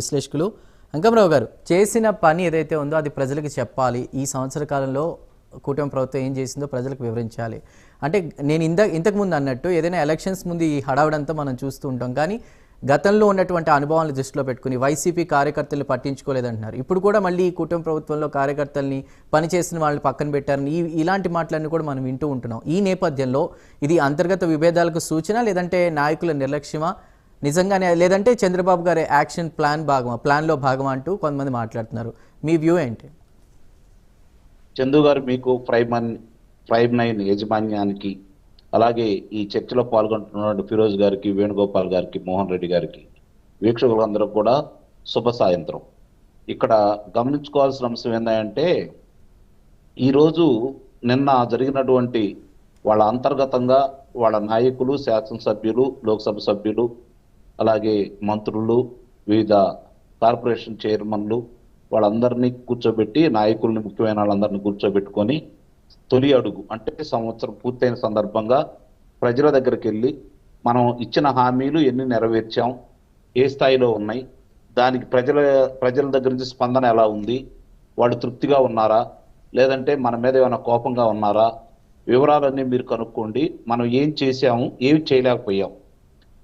విశ్లేషకులు. అంకమరావు గారు చేసిన పని ఏదైతే ఉందో అది ప్రజలకు చెప్పాలి. ఈ సంవత్సర కాలంలో కూటమి ప్రభుత్వం ఏం చేసిందో ప్రజలకు వివరించాలి. అంటే నేను ఇంత ఇంతకుముందు అన్నట్టు ఏదైనా ఎలక్షన్స్ ముందు ఈ హడావుడంతా మనం చూస్తూ ఉంటాం. కానీ గతంలో ఉన్నటువంటి అనుభవాలను దృష్టిలో పెట్టుకుని వైసీపీ కార్యకర్తలు పట్టించుకోలేదంటున్నారు. ఇప్పుడు కూడా మళ్ళీ ఈ కూటమి ప్రభుత్వంలో కార్యకర్తల్ని పనిచేసిన వాళ్ళని పక్కన పెట్టారని ఈ ఇలాంటి మాటలన్నీ కూడా మనం వింటూ ఉంటున్నాం. ఈ నేపథ్యంలో ఇది అంతర్గత విభేదాలకు సూచన లేదంటే నాయకుల నిర్లక్ష్యమా? నిజంగానే లేదంటే చంద్రబాబు గారి యాక్షన్ ప్లాన్ భాగమా ప్లాన్లో భాగమా అంటూ కొంతమంది మాట్లాడుతున్నారు. మీ వ్యూ ఏంటి? చందు గారు మీకు ప్రైమ్ ప్రైమ్ నైన్ యాజమాన్యానికి అలాగే ఈ చర్చలో పాల్గొంటున్న ఫిరోజ్ గారికి వేణుగోపాల్ గారికి మోహన్ రెడ్డి గారికి వీక్షకులందరూ కూడా శుభ సాయంత్రం. ఇక్కడ గమనించుకోవాల్సిన అంశం ఏంటంటే ఈరోజు నిన్న జరిగినటువంటి వాళ్ళ అంతర్గతంగా వాళ్ళ నాయకులు శాసనసభ్యులు లోక్సభ సభ్యులు అలాగే మంత్రులు వివిధ కార్పొరేషన్ చైర్మన్లు వాళ్ళందరినీ కూర్చోబెట్టి నాయకుల్ని ముఖ్యమైన వాళ్ళందరినీ కూర్చోబెట్టుకొని తొలి అడుగు అంటే సంవత్సరం పూర్తయిన సందర్భంగా ప్రజల దగ్గరికి వెళ్ళి మనం ఇచ్చిన హామీలు ఎన్ని నెరవేర్చాం ఏ స్థాయిలో ఉన్నాయి దానికి ప్రజల ప్రజల దగ్గర నుంచి స్పందన ఎలా ఉంది వాళ్ళు తృప్తిగా ఉన్నారా లేదంటే మన మీద ఏమైనా కోపంగా ఉన్నారా వివరాలన్నీ మీరు కనుక్కోండి మనం ఏం చేసాము ఏమి చేయలేకపోయాం.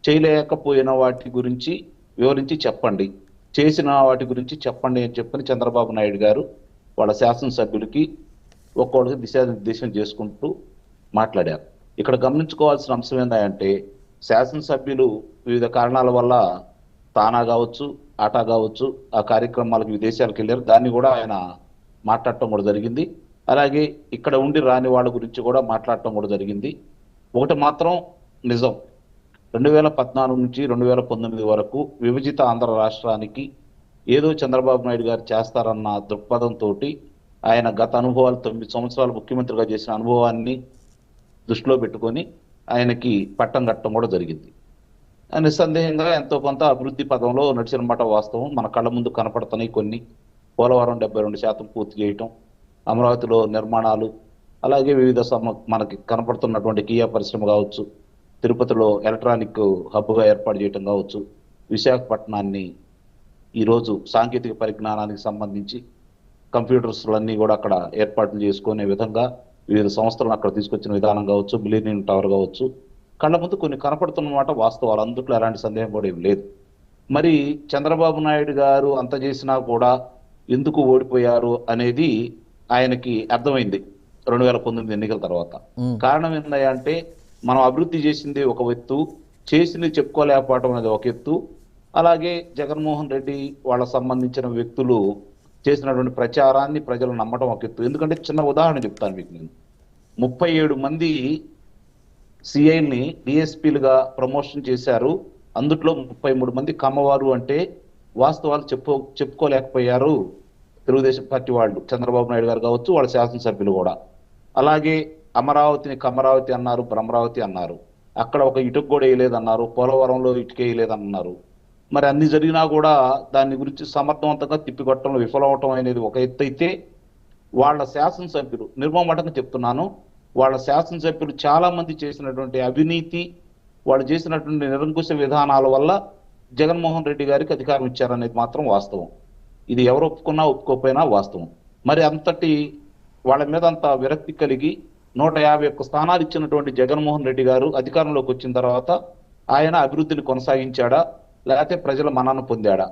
చేయలేకపోయిన వాటి గురించి వివరించి చెప్పండి. చేసిన వాటి గురించి చెప్పండి అని చెప్పని చంద్రబాబు నాయుడు గారు వాళ్ళ శాసనసభ్యులకి ఒక్కొక్కరికి దిశానిర్దేశం చేసుకుంటూ మాట్లాడారు. ఇక్కడ గమనించుకోవాల్సిన అంశం ఏంటంటే శాసనసభ్యులు వివిధ కారణాల వల్ల తానా కావచ్చు ఆటా కావచ్చు ఆ కార్యక్రమాలకు విదేశాలకు వెళ్ళారు. దాన్ని కూడా ఆయన మాట్లాడటం కూడా జరిగింది. అలాగే ఇక్కడ ఉండి రాని వాళ్ళ గురించి కూడా మాట్లాడటం కూడా జరిగింది. ఒకటి మాత్రం నిజం. రెండు వేల పద్నాలుగు నుంచి రెండు వేల పంతొమ్మిది వరకు విభజిత ఆంధ్ర రాష్ట్రానికి ఏదో చంద్రబాబు నాయుడు గారు చేస్తారన్న దృక్పథంతో ఆయన గత అనుభవాలు తొమ్మిది సంవత్సరాలు ముఖ్యమంత్రిగా చేసిన అనుభవాన్ని దృష్టిలో పెట్టుకొని ఆయనకి పట్టం కట్టడం కూడా జరిగింది. నిస్సందేహంగా ఎంతో కొంత అభివృద్ధి పదంలో నడిచిన మాట వాస్తవం. మన కళ్ళ ముందు కనపడుతున్నాయి కొన్ని. పోలవరం డెబ్బై రెండు శాతం పూర్తి చేయటం అమరావతిలో నిర్మాణాలు అలాగే వివిధ సమ మనకి కనపడుతున్నటువంటి కియా పరిశ్రమ కావచ్చు తిరుపతిలో ఎలక్ట్రానిక్ హబ్గా ఏర్పాటు చేయటం కావచ్చు విశాఖపట్నాన్ని ఈరోజు సాంకేతిక పరిజ్ఞానానికి సంబంధించి కంప్యూటర్స్లన్నీ కూడా అక్కడ ఏర్పాట్లు చేసుకునే విధంగా వివిధ సంస్థలను అక్కడ తీసుకొచ్చిన విధానం కావచ్చు మిలీనియం టవర్ కావచ్చు. కళ్ళ ముందు కొన్ని కనపడుతున్నమాట వాస్తవాలు. అందుట్లో ఎలాంటి సందేహం కూడా ఏం లేదు. మరి చంద్రబాబు నాయుడు గారు అంత చేసినా కూడా ఎందుకు ఓడిపోయారు అనేది ఆయనకి అర్థమైంది రెండు వేల పంతొమ్మిది ఎన్నికల తర్వాత. కారణం ఏంటంటే మనం అభివృద్ధి చేసింది ఒక ఎత్తు చేసింది చెప్పుకోలేకపోవడం అనేది ఒక ఎత్తు అలాగే జగన్మోహన్ రెడ్డి వాళ్ళ సంబంధించిన వ్యక్తులు చేసినటువంటి ప్రచారాన్ని ప్రజలు నమ్మడం ఒక ఎత్తు ఎందుకంటే చిన్న ఉదాహరణ చెప్తాను మీకు నేను. ముప్పై ఏడు మంది సిఐని డిఎస్పీలుగా ప్రమోషన్ చేశారు. అందుట్లో ముప్పై మూడు మంది కమ్మవారు అంటే వాస్తవాలు చెప్పు చెప్పుకోలేకపోయారు తెలుగుదేశం పార్టీ వాళ్ళు. చంద్రబాబు నాయుడు గారు కావచ్చు వాళ్ళ శాసనసభ్యులు కూడా. అలాగే అమరావతిని కమరావతి అన్నారు భ్రమరావతి అన్నారు. అక్కడ ఒక ఇటుకు కూడా వేయలేదన్నారు పోలవరంలో ఇటుక వేయలేదన్నారు. మరి అన్ని జరిగినా కూడా దాని గురించి సమర్థవంతంగా తిప్పికొట్టడం విఫలమవటం అనేది ఒక ఎత్తు అయితే వాళ్ళ శాసనసభ్యులు నిర్మమటంగా చెప్తున్నాను వాళ్ళ శాసనసభ్యులు చాలా మంది చేసినటువంటి అవినీతి వాళ్ళు చేసినటువంటి నిరంకుశ విధానాల వల్ల జగన్మోహన్ రెడ్డి గారికి అధికారం ఇచ్చారనేది మాత్రం వాస్తవం. ఇది ఎవరు ఒప్పుకున్నా ఒప్పుకోకపోయినా వాస్తవం. మరి అంతటి వాళ్ళ మీద అంత విరక్తి కలిగి నూట యాభై ఒక్క స్థానాలు ఇచ్చినటువంటి జగన్మోహన్ రెడ్డి గారు అధికారంలోకి వచ్చిన తర్వాత ఆయన అభివృద్ధిని కొనసాగించాడా? లేకపోతే ప్రజల మన్నన పొందాడా?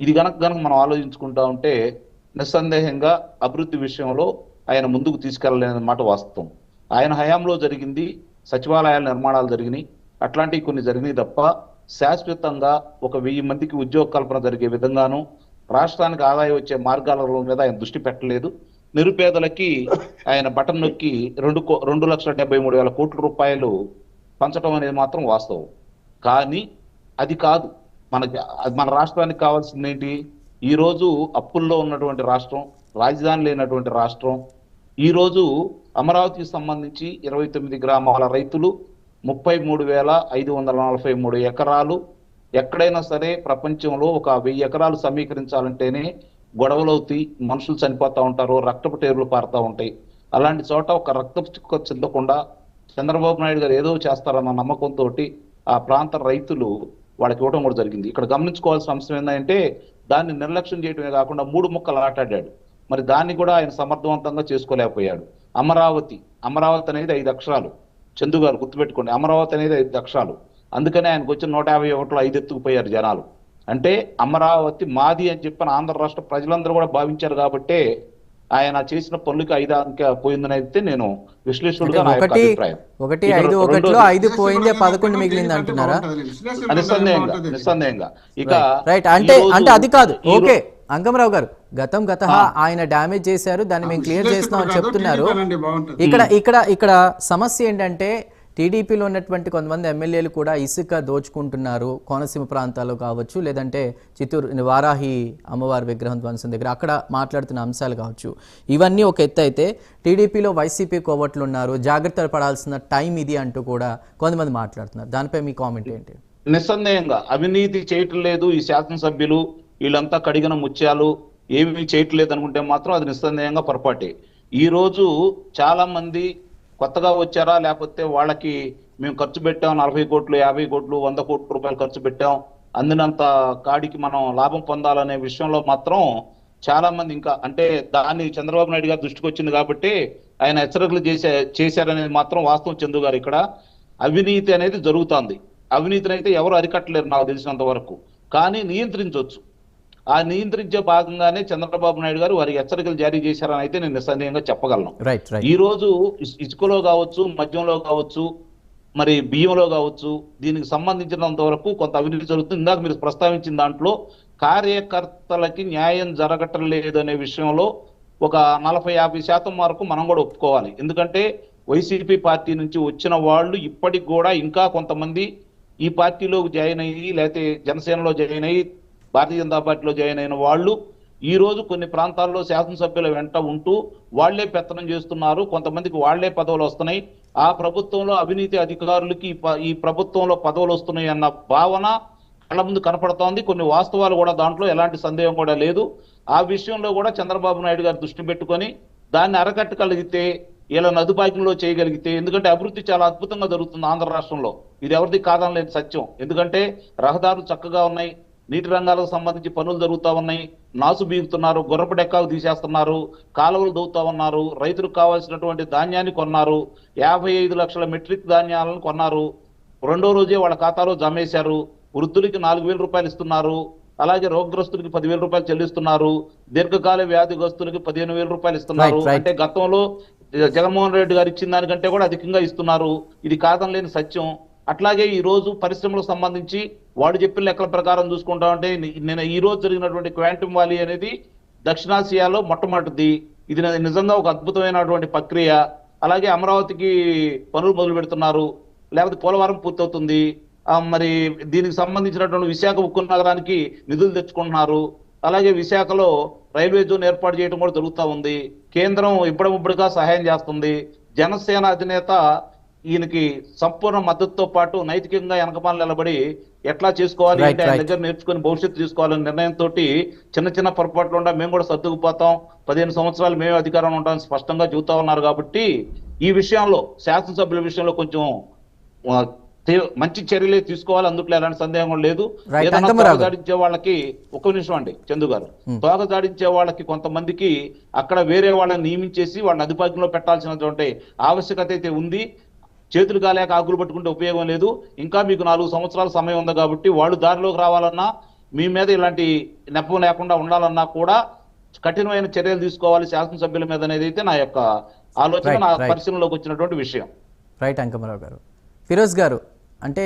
ఇది గనక గనక మనం ఆలోచించుకుంటా ఉంటే నిస్సందేహంగా అభివృద్ధి విషయంలో ఆయన ముందుకు తీసుకెళ్ళలేని మాట వాస్తవం. ఆయన హయాంలో జరిగింది సచివాలయాల నిర్మాణాలు జరిగినాయి అట్లాంటివి కొన్ని జరిగినాయి తప్ప శాశ్వతంగా ఒక వెయ్యి మందికి ఉద్యోగ కల్పన జరిగే విధంగాను రాష్ట్రానికి ఆదాయం వచ్చే మార్గాల మీద ఆయన దృష్టి పెట్టలేదు. నిరుపేదలకి ఆయన బటన్ నొక్కి రెండు కో- రెండు లక్షల డెబ్బై మూడు వేల కోట్ల రూపాయలు పంచడం అనేది మాత్రం వాస్తవం. కానీ అది కాదు. మనకి మన రాష్ట్రానికి కావాల్సింది ఏంటి? ఈ రోజు అప్పుల్లో ఉన్నటువంటి రాష్ట్రం రాజధాని లేనటువంటి రాష్ట్రం. ఈ రోజు అమరావతికి సంబంధించి ఇరవై తొమ్మిది గ్రామాల రైతులు ముప్పై మూడు వేల ఐదు వందల నలభై మూడు ఎకరాలు. ఎక్కడైనా సరే ప్రపంచంలో ఒక వెయ్యి ఎకరాలు సమీకరించాలంటేనే గొడవలు అవుతాయి మనుషులు చనిపోతూ ఉంటారు రక్తపు టేర్లు పారుతూ ఉంటాయి. అలాంటి చోట ఒక రక్తపు చిక్కు చెందకుండా చంద్రబాబు నాయుడు గారు ఏదో చేస్తారన్న నమ్మకంతో ఆ ప్రాంత రైతులు వాళ్ళకి ఇవ్వడం కూడా జరిగింది. ఇక్కడ గమనించుకోవాల్సిన అంశం ఏంటంటే దాన్ని నిర్లక్ష్యం చేయడమే కాకుండా మూడు ముక్కలు ఆటాడాడు. మరి దాన్ని కూడా ఆయన సమర్థవంతంగా చేసుకోలేకపోయాడు. అమరావతి అమరావతి అనేది ఐదు అక్షరాలు. చందు గారు గుర్తుపెట్టుకోండి అమరావతి అనేది ఐదు అక్షరాలు. అందుకనే ఆయనకు వచ్చిన నూట యాభై ఒకటిలో ఐదు ఎత్తుకుపోయారు జనాలు. అంటే అమరావతి మాది అని చెప్పిన ఆంధ్ర రాష్ట్ర ప్రజలందరూ కూడా భావించారు కాబట్టే ఆయన చేసిన పనులకి ఐదు అంకె పోయిందని అయితే నేను విశ్లేషకుడుగా నా యొక్క ఒకటి అభిప్రాయం. ఒకటి ఐదు ఒకటిలో ఐదు పోయిందే పదకొండు మిగిలింది అంటున్నారా? నిస్సందేహంగా నిస్సందేహంగా ఇక రైట్ అంటే అంటే అది కాదు. ఓకే అంగమరావు గారు గతం గత ఆయన డ్యామేజ్ చేశారు దాన్ని మేము క్లియర్ చేస్తున్నాం అని చెప్తున్నారు. ఇక్కడ ఇక్కడ ఇక్కడ సమస్య ఏంటంటే టీడీపీలో ఉన్నటువంటి కొంతమంది ఎమ్మెల్యేలు కూడా ఇసుక దోచుకుంటున్నారు. కోనసీమ ప్రాంతాల్లో కావచ్చు లేదంటే చిత్తూరు వారాహి అమ్మవారి విగ్రహం ధ్వంసం దగ్గర అక్కడ మాట్లాడుతున్న అంశాలు కావచ్చు. ఇవన్నీ ఒక ఎత్తు అయితే టీడీపీలో వైసీపీ కోవట్లు ఉన్నారు జాగ్రత్త పడాల్సిన టైం ఇది అంటూ కూడా కొంతమంది మాట్లాడుతున్నారు. దానిపై మీ కామెంట్ ఏంటి? నిస్సందేహంగా అవినీతి చేయటం లేదు ఈ శాసనసభ్యులు. వీళ్ళంతా కడిగిన ముత్యాలు ఏమీ చేయట్లేదు అనుకుంటే మాత్రం అది నిస్సందేహంగా పొరపాటే. ఈ రోజు చాలా మంది కొత్తగా వచ్చారా? లేకపోతే వాళ్ళకి మేము ఖర్చు పెట్టాం నలభై కోట్లు యాభై కోట్లు వంద కోట్ల రూపాయలు ఖర్చు పెట్టాం అందినంత కాడికి మనం లాభం పొందాలనే విషయంలో మాత్రం చాలా మంది ఇంకా అంటే దాన్ని చంద్రబాబు నాయుడు గారు దృష్టికి వచ్చింది కాబట్టి ఆయన హెచ్చరికలు చేసే చేశారనేది మాత్రం వాస్తవం చందు గారు ఇక్కడ. అవినీతి అనేది జరుగుతోంది. అవినీతిని అయితే ఎవరు అరికట్టలేరు నాకు తెలిసినంత వరకు. కానీ నియంత్రించవచ్చు ఆ నియంత్రించే భాగంగానే చంద్రబాబు నాయుడు గారు వారికి హెచ్చరికలు జారీ చేశారని అయితే నేను నిస్సందేహంగా చెప్పగలను. ఈ రోజు ఇస్- ఇసుకలో కావచ్చు మద్యంలో కావచ్చు మరి బియ్యంలో కావచ్చు దీనికి సంబంధించినంత వరకు కొంత అవినీతి జరుగుతుంది. ఇందాక మీరు ప్రస్తావించిన దాంట్లో కార్యకర్తలకి న్యాయం జరగటం లేదు అనే విషయంలో ఒక నలభై యాభై శాతం వరకు మనం కూడా ఒప్పుకోవాలి. ఎందుకంటే వైసీపీ పార్టీ నుంచి వచ్చిన వాళ్ళు ఇప్పటికి కూడా ఇంకా కొంతమంది ఈ పార్టీలో జాయిన్ అయ్యి లేకపోతే జనసేనలో జాయిన్ అయ్యి భారతీయ జనతా పార్టీలో జాయిన్ అయిన వాళ్ళు ఈ రోజు కొన్ని ప్రాంతాల్లో శాసనసభ్యుల వెంట ఉంటూ వాళ్ళే పెత్తనం చేస్తున్నారు. కొంతమందికి వాళ్ళే పదవులు వస్తున్నాయి. ఆ ప్రభుత్వంలో అవినీతి అధికారులకి ఈ ప్రభుత్వంలో పదవులు వస్తున్నాయి అన్న భావన కళ్ళ ముందు కనపడుతోంది. కొన్ని వాస్తవాలు కూడా దాంట్లో ఎలాంటి సందేహం కూడా లేదు. ఆ విషయంలో కూడా చంద్రబాబు నాయుడు గారు దృష్టి పెట్టుకొని దాన్ని అరకట్టగలిగితే ఇలా నదుపాయకంలో చేయగలిగితే ఎందుకంటే అభివృద్ధి చాలా అద్భుతంగా జరుగుతుంది ఆంధ్ర రాష్ట్రంలో. ఇది ఎవరిది కాదనలేదు సత్యం. ఎందుకంటే రహదారులు చక్కగా ఉన్నాయి. నీటి రంగాలకు సంబంధించి పనులు జరుగుతా ఉన్నాయి. నాసు బీగుతున్నారు గుర్రపు డెక్కాలు తీసేస్తున్నారు కాలువలు దవ్వుతా ఉన్నారు రైతులకు కావాల్సినటువంటి ధాన్యాన్ని కొన్నారు యాభై ఐదు లక్షల మెట్రిక్ ధాన్యాలను కొన్నారు. రెండో రోజే వాళ్ళ ఖాతాలో జమేశారు. వృద్ధులకి నాలుగు వేల రూపాయలు ఇస్తున్నారు. అలాగే రోగగ్రస్తులకి పదివేల రూపాయలు చెల్లిస్తున్నారు. దీర్ఘకాల వ్యాధిగ్రస్తులకి పదిహేను వేల రూపాయలు ఇస్తున్నారు. అంటే గతంలో జగన్మోహన్ రెడ్డి గారు ఇచ్చిన దానికంటే కూడా అధికంగా ఇస్తున్నారు. ఇది కాదనలేని సత్యం. అట్లాగే ఈ రోజు పరిశ్రమలకు సంబంధించి వాడు చెప్పిన లెక్కల ప్రకారం చూసుకుంటామంటే నిన్న ఈ రోజు జరిగినటువంటి క్వాంటమ్ వాలీ అనేది దక్షిణాసియాలో మొట్టమొదటిది. ఇది నిజంగా ఒక అద్భుతమైనటువంటి ప్రక్రియ. అలాగే అమరావతికి పనులు మొదలు పెడుతున్నారు. లేకపోతే పోలవరం పూర్తవుతుంది. మరి దీనికి సంబంధించినటువంటి విశాఖ ఉక్కు నగరానికి నిధులు తెచ్చుకుంటున్నారు. అలాగే విశాఖలో రైల్వే జోన్ ఏర్పాటు చేయడం కూడా జరుగుతూ ఉంది. కేంద్రం ఇప్పుడముప్పుడుగా సహాయం చేస్తుంది. జనసేన అధినేత ఈయనకి సంపూర్ణ మద్దతుతో పాటు నైతికంగా వెనకమాల నిలబడి ఎట్లా చేసుకోవాలి అంటే ఆయన. దగ్గర నేర్చుకుని భవిష్యత్తు తీసుకోవాలనే నిర్ణయంతో చిన్న చిన్న పొరపాట్లు ఉండా మేము కూడా సర్దుకుపోతాం. పదిహేను సంవత్సరాలు మేమే అధికారంలో ఉంటామని స్పష్టంగా చెబుతా ఉన్నారు కాబట్టి ఈ విషయంలో శాసనసభ్యుల విషయంలో కొంచెం మంచి చర్యలే తీసుకోవాలి. అందుట్లో ఎలాంటి సందేహం లేదు. తోగదాడించే వాళ్ళకి ఒక నిమిషం అండి చందు గారు. తోగదాడించే వాళ్ళకి కొంతమందికి అక్కడ వేరే వాళ్ళని నియమించేసి వాళ్ళని అదుపాజ్యంలో పెట్టాల్సినటువంటి ఆవశ్యకత అయితే ఉంది. చేతులు కాలేక ఆకులు పట్టుకుంటే ఉపయోగం లేదు. ఇంకా మీకు నాలుగు సంవత్సరాల సమయం ఉంది కాబట్టి వాళ్ళు దారిలోకి రావాలన్నా మీ మీద ఇలాంటి నెపం లేకుండా ఉండాలన్నా కూడా కఠినమైన చర్యలు తీసుకోవాలి శాసనసభ్యుల మీద అనేది అయితే నా యొక్క ఆలోచన నా. పరిశీలనలోకి వచ్చినటువంటి విషయం. రైట్ అంకమరావు గారు. ఫిరోజ్ గారు అంటే